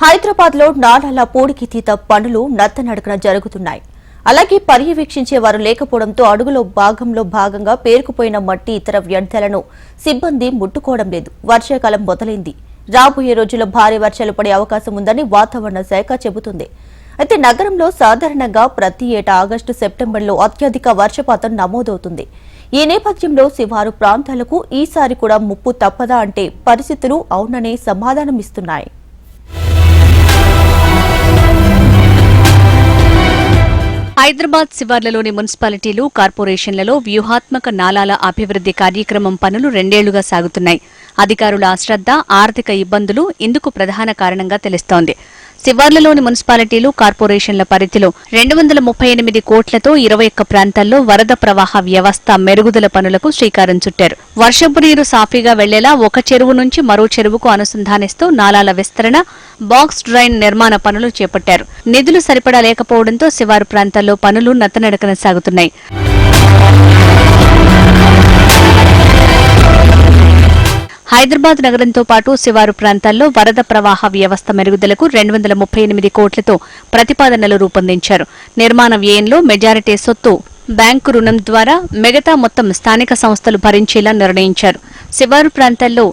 హైదరాబాద్లో నాలాల పూడికితీత పనులు నత్తనడకన జరుగుతున్నాయి. అలాగే పర్యవేక్షించే వారు లేకపోవడంతో అడుగులో భాగంలో భాగంగా పేరుకుపోయిన మట్టి ఇతర వ్యర్థాలను సిబ్బంది ముట్టుకోవడం లేదు. వర్షాకాలం మొదలైంది. రాబోయే రోజుల్లో భారీ వర్షాలు పడే అవకాశం ఉందని వాతావరణ శాఖ చెబుతుంది. అయితే నగరంలో సాధారణంగా ప్రతి ఏటా ఆగస్టు సెప్టెంబర్లో అత్యధిక వర్షపాతం నమోదవుతుంది. ఈ నేపథ్యంలో శివారు ప్రాంతాలకు ఈసారి కూడా ముప్పు తప్పదా అంటే పరిస్థితులు అవుననే సమాధానమిస్తున్నాయి. హైదరాబాద్ శివార్లలోని మున్సిపాలిటీలు కార్పొరేషన్లలో వ్యూహాత్మక నాలాల అభివృద్ధి కార్యక్రమం పనులు రెండేళ్ళుగా సాగుతున్నాయి. అధికారుల అశ్రద్ద ఆర్థిక ఇబ్బందులు ఇందుకు ప్రధాన కారణంగా తెలుస్తోంది. శివార్లలోని మున్సిపాలిటీలు కార్పొరేషన్ల పరిధిలో రెండు వందల ముప్పై ఎనిమిది కోట్లతో ఇరవై ఒక్క ప్రాంతాల్లో వరద ప్రవాహ వ్యవస్థ మెరుగుదల పనులకు శ్రీకారం చుట్టారు. వర్షపు నీరు సాఫీగా వెళ్ళేలా ఒక చెరువు నుంచి మరో చెరువుకు అనుసంధానిస్తూ నాలాల విస్తరణ బాక్స్ డ్రైన్ నిర్మాణ పనులు చేపట్టారు. నిధులు సరిపడా లేకపోవడంతో శివారు ప్రాంతాల్లో పనులు నత్తనడకన సాగుతున్నాయి. హైదరాబాద్ నగరంతో పాటు శివారు ప్రాంతాల్లో వరద ప్రవాహ వ్యవస్థ మెరుగుదలకు రెండు వందల ముప్పై ఎనిమిది కోట్లతో ప్రతిపాదనలు రూపొందించారు. నిర్మాణ వ్యయంలో మెజారిటీ సొత్తు బ్యాంకు రుణం ద్వారా మిగతా మొత్తం స్థానిక సంస్థలు భరించేలా నిర్ణయించారు. శివారు ప్రాంతాల్లో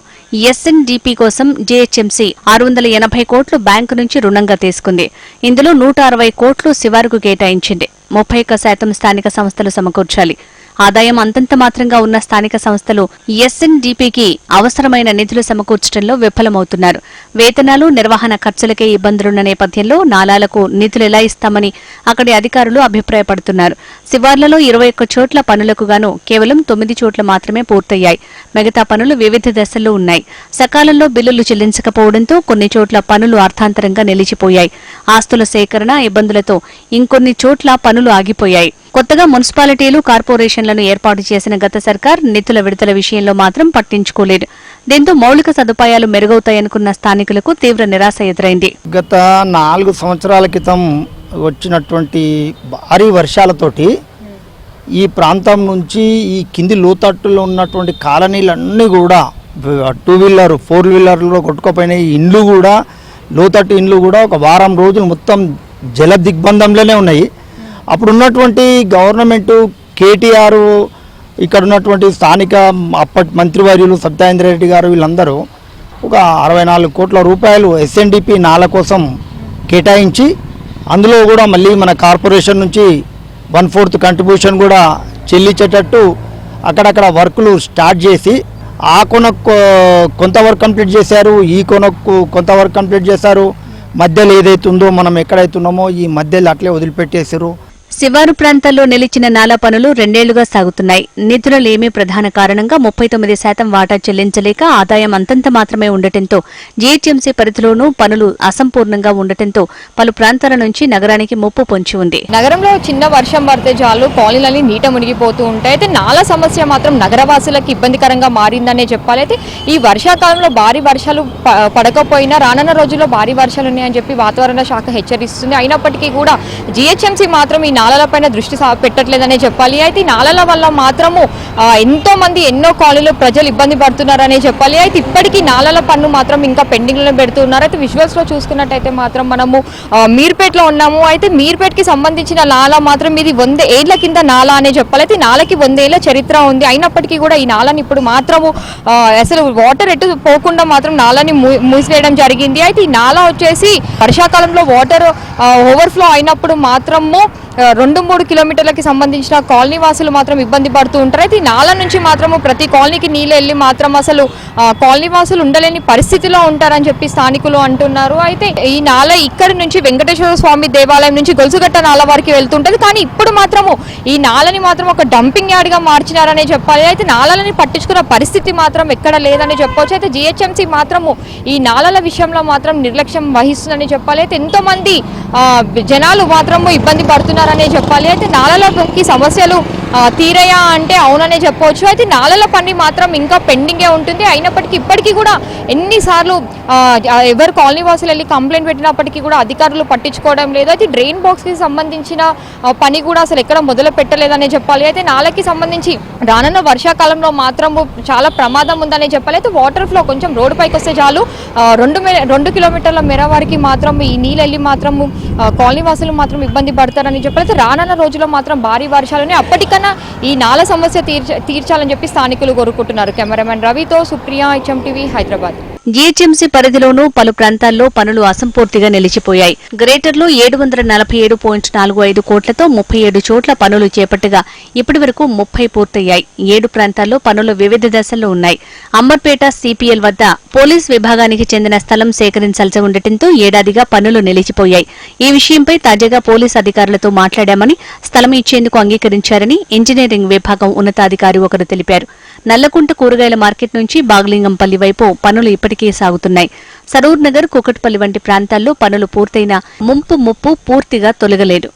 ఎస్ఎన్డిపి కోసం జేహెచ్ఎంసీ ఆరు వందల ఎనభై కోట్లు బ్యాంకు నుంచి రుణంగా తీసుకుంది. ఇందులో నూట అరవై కోట్లు శివారుకు కేటాయించింది. ముప్పై ఒక్క శాతం స్థానిక సంస్థలు సమకూర్చాలి. ఆదాయం అంతంత మాత్రంగా ఉన్న స్థానిక సంస్థలు ఎస్ఎన్డిపికి అవసరమైన నిధులు సమకూర్చడంలో విఫలమవుతున్నారు. వేతనాలు నిర్వహణ ఖర్చులకే ఇబ్బందులున్న నేపథ్యంలో నాలాలకు నిధులు ఎలా ఇస్తామని అక్కడి అధికారులు అభిప్రాయపడుతున్నారు. శివార్లలో ఇరవై ఒక్క చోట్ల పనులకు గాను కేవలం తొమ్మిది చోట్ల మాత్రమే పూర్తయ్యాయి. మిగతా పనులు వివిధ దశల్లో ఉన్నాయి. సకాలంలో బిల్లులు చెల్లించకపోవడంతో కొన్ని చోట్ల పనులు అర్థాంతరంగా నిలిచిపోయాయి. ఆస్తుల సేకరణ ఇబ్బందులతో ఇంకొన్ని చోట్ల పనులు ఆగిపోయాయి. కొత్తగా మున్సిపాలిటీలు కార్పొరేషన్లను ఏర్పాటు చేసిన గత సర్కార్ నిధుల విడుదల విషయంలో మాత్రం పట్టించుకోలేదు. దీంతో మౌలిక సదుపాయాలు మెరుగవుతాయనుకున్న స్థానికులకు తీవ్ర నిరాశ ఎదురైంది. గత నాలుగు సంవత్సరాల క్రితం వచ్చినటువంటి భారీ వర్షాలతోటి ఈ ప్రాంతం నుంచి ఈ కింది లోతట్టులో ఉన్నటువంటి కాలనీలన్నీ కూడా టూ వీలర్ ఫోర్ వీలర్లో కొట్టుకుపోయిన ఇండ్లు కూడా లోతట్టు ఇండ్లు కూడా ఒక వారం రోజులు మొత్తం జల దిగ్బంధంలోనే ఉన్నాయి. అప్పుడు ఉన్నటువంటి గవర్నమెంట్ కేటీఆర్ ఇక్కడ ఉన్నటువంటి స్థానిక అప్పటి మంత్రివర్యులు సత్యేంద్ర రెడ్డి గారు వీళ్ళందరూ ఒక అరవై నాలుగు కోట్ల రూపాయలు ఎస్ఎన్డిపి నాల కోసం కేటాయించి అందులో కూడా మళ్ళీ మన కార్పొరేషన్ నుంచి వన్ ఫోర్త్ కంట్రిబ్యూషన్ కూడా చెల్లించేటట్టు అక్కడక్కడ వర్కులు స్టార్ట్ చేసి ఆ కొనకు కొంత వర్క్ కంప్లీట్ చేశారు ఈ కొనకు కొంత వర్క్ కంప్లీట్ చేశారు. మధ్యలో ఏదైతే ఉందో మనం ఎక్కడైతే ఉన్నామో ఈ మధ్యలో అట్లే వదిలిపెట్టేశారు. శివారు ప్రాంతాల్లో నిలిచిన నాలా పనులు రెండేళ్ళుగా సాగుతున్నాయి. నిధులలేమీ ప్రధాన కారణంగా ముప్పై తొమ్మిది శాతం వాటా చెల్లించలేక ఆదాయం అంతంత మాత్రమే ఉండటంతో జీహెచ్ఎంసీ పరిధిలోనూ పనులు అసంపూర్ణంగా ఉండటంతో పలు ప్రాంతాల నుంచి నగరానికి ముప్పు పొంచి ఉంది. నగరంలో చిన్న వర్షం పడితే చాలు కాలనీలన్నీ నీట మునిగిపోతూ ఉంటాయి. అయితే నాలా సమస్య మాత్రం నగరవాసులకు ఇబ్బందికరంగా మారిందనే చెప్పాలి. అయితే ఈ వర్షాకాలంలో భారీ వర్షాలు పడకపోయినా రానున్న రోజుల్లో భారీ వర్షాలు ఉన్నాయని చెప్పి వాతావరణ శాఖ హెచ్చరిస్తుంది. అయినప్పటికీ కూడా జీహెచ్ఎంసీ మాత్రం ఈ నాలలపైన దృష్టి పెట్టట్లేదనే చెప్పాలి. అయితే ఈ నాలల వల్ల మాత్రము ఎంతో మంది ఎన్నో కాలనీలో ప్రజలు ఇబ్బంది పడుతున్నారనే చెప్పాలి. అయితే ఇప్పటికీ నాలల పన్ను మాత్రం ఇంకా పెండింగ్లో పెడుతున్నారు. అయితే విజువల్స్లో చూసుకున్నట్టయితే మాత్రం మనము ఆ, మీర్పేటలో ఉన్నాము. అయితే మీర్పేటకి సంబంధించిన నాలా మాత్రం ఇది వంద ఏళ్ళ కింద నాలా అనే చెప్పాలి. అయితే నాలకి వందేళ్ళ చరిత్ర ఉంది. అయినప్పటికీ కూడా ఈ నాలని ఇప్పుడు మాత్రము అసలు వాటర్ ఎటు పోకుండా మాత్రం నాలని మూ- మూసివేయడం జరిగింది. అయితే ఈ నాలా వచ్చేసి వర్షాకాలంలో వాటర్ ఓవర్ఫ్లో అయినప్పుడు మాత్రము రెండు మూడు కిలోమీటర్లకి సంబంధించిన కాలనీ వాసులు మాత్రం ఇబ్బంది పడుతూ ఉంటారు. అయితే నాల నుంచి మాత్రము ప్రతి కాలనీకి నీళ్ళు వెళ్ళి మాత్రం అసలు కాలనీ వాసులు ఉండలేని పరిస్థితిలో ఉంటారని చెప్పి స్థానికులు అంటున్నారు. అయితే ఈ నాల ఇక్కడి నుంచి వెంకటేశ్వర స్వామి దేవాలయం నుంచి గొలుసుగట్ట నాల వారికి వెళ్తుంటది. కానీ ఇప్పుడు మాత్రము ఈ నాలని మాత్రం ఒక డంపింగ్ యార్డ్గా మార్చినారనే చెప్పాలి. అయితే నాలని పట్టించుకున్న పరిస్థితి మాత్రం ఎక్కడ లేదని చెప్పవచ్చు అయితే జిహెచ్ఎంసీ మాత్రము ఈ నాలల విషయంలో మాత్రం నిర్లక్ష్యం వహిస్తుందని చెప్పాలి. అయితే ఎంతో మంది జనాలు మాత్రము ఇబ్బంది పడుతున్నారు. పడుతున్నారనే చెప్పాలి. అయితే నాలలకి సమస్యలు తీరయా అంటే అవుననే చెప్పవచ్చు. అయితే నాలల పని మాత్రం ఇంకా పెండింగే ఉంటుంది. అయినప్పటికీ ఇప్పటికీ కూడా ఎన్నిసార్లు ఎవరు కాలనీ వాసులు వెళ్ళి కంప్లైంట్ పెట్టినప్పటికీ కూడా అధికారులు పట్టించుకోవడం లేదు. అయితే డ్రైన్ బాక్స్కి సంబంధించిన పని కూడా అసలు ఎక్కడ మొదలు పెట్టలేదనే చెప్పాలి. అయితే నాలకి సంబంధించి రానున్న వర్షాకాలంలో మాత్రం చాలా ప్రమాదం ఉందనే చెప్పాలి. అయితే వాటర్ ఫ్లో కొంచెం రోడ్డు పైకి వస్తే చాలు. రెండు మే రెండు కిలోమీటర్ల మేర వారికి మాత్రం ఈ నీళ్ళు వెళ్ళి మాత్రం కాలనీ వాసులు మాత్రం ఇబ్బంది పడతారని చెప్పాలి. అయితే రానున్న రోజుల్లో మాత్రం భారీ వర్షాలని అప్పటికన్నా ఈ నాల సమస్య తీర్చ తీర్చాలని చెప్పి స్థానికులు కోరుకుంటున్నారు. కెమెరామెన్ రవితో Supriya HM TV Hyderabad. GHMC పరిధిలోనూ పలు ప్రాంతాల్లో పనులు అసంపూర్తిగా నిలిచిపోయాయి. గ్రేటర్లో ఏడు వందల నలభై ఏడు పాయింట్ నాలుగు ఐదు కోట్లతో ముప్పై ఏడు చోట్ల పనులు చేపట్టగా ఇప్పటి వరకు ముప్పై పూర్తయ్యాయి. ఏడు ప్రాంతాల్లో పనులు వివిధ దశల్లో ఉన్నాయి. అంబర్పేట సిపిఎల్ వద్ద పోలీస్ విభాగానికి చెందిన స్థలం సేకరించాల్సి ఉండటంతో ఏడాదిగా పనులు నిలిచిపోయాయి. ఈ విషయంపై తాజాగా పోలీస్ అధికారులతో మాట్లాడామని స్థలం ఇచ్చేందుకు అంగీకరించారని ఇంజనీరింగ్ విభాగం ఉన్నతాధికారి ఒకరు తెలిపారు. నల్లకుంట కూరగాయల మార్కెట్ నుంచి బాగలింగంపల్లి వైపు పనులు ఇప్పటికే సాగుతున్నాయి. సరూర్ నగర్ కుకట్పల్లి వంటి ప్రాంతాల్లో పనులు పూర్తయిన ముంపు ముప్పు పూర్తిగా తొలగలేదు.